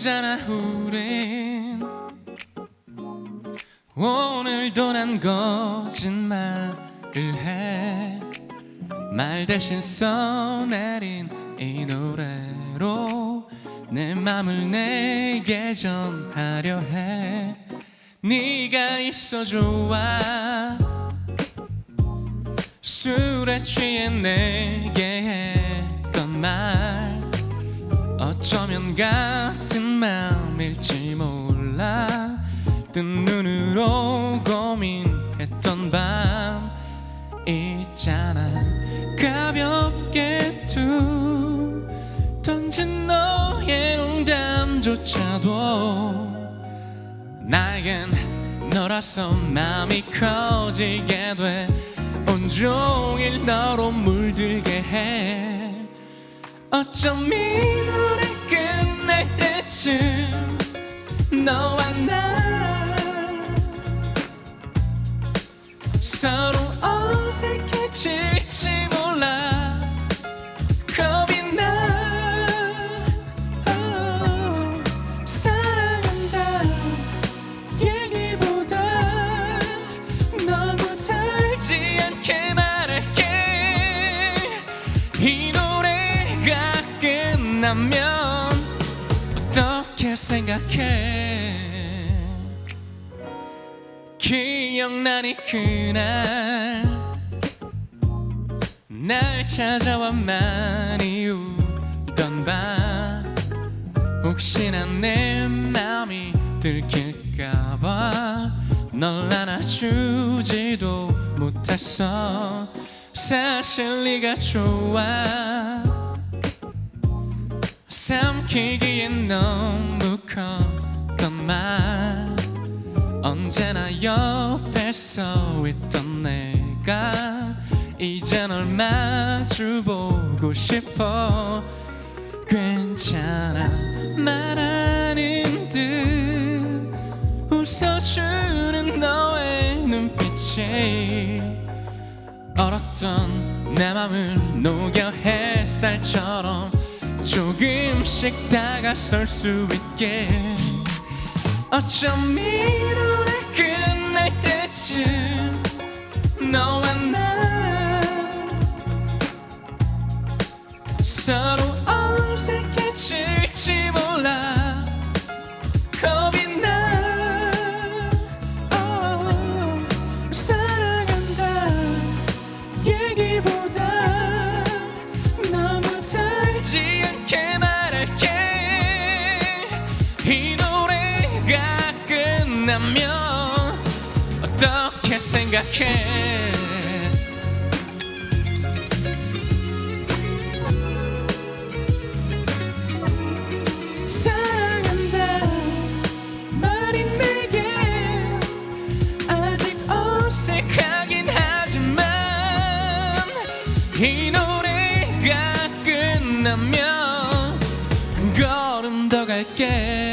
친구잖아 우린. 오늘도 난 거짓말을 해. 말 대신 써내린 이 노래로 내 맘을 내게 전하려 해. 네가 있어 좋아. 술에 취해 내게 했던 말 어쩌면 같은 마음일지 몰라. 뜬 눈으로 고민했던 밤 있잖아. 가볍게 툭 던진 너의 농담조차도 나에겐 너라서 마음이 커지게 돼. 온종일 너로 물들게 해. 어쩜 이 때쯤 너와 나. 서로 어색해질지 몰라. 겁이 나. oh, 사랑한다. 얘기보다 너무 달지 않게 말할게. 이 노래가 끝나면 어떻게 생각해. 기억나니 그날. 날 찾아와 많이 울던 밤. 혹시나 내 맘이 들킬까봐 널 안아주지도 못했어. 사실 네가 좋아 삼키기엔 너무 컸던 말. 언제나 옆에 서 있던 내가 이제 널 마주보고 싶어. 괜찮아 말하는 듯. 웃어주는 너의 눈빛이 얼었던 내 맘을 녹여 햇살처럼 조금씩 다가설 수 있게. 어쩜 이 노래 끝날 때쯤 너와 나 서로 어색해질지 몰라. 겁이 나. oh, 그렇게 생각해. 사랑한다. 말인 내게 아직 어색하긴 하지만 이 노래가 끝나면 한 걸음 더 갈게.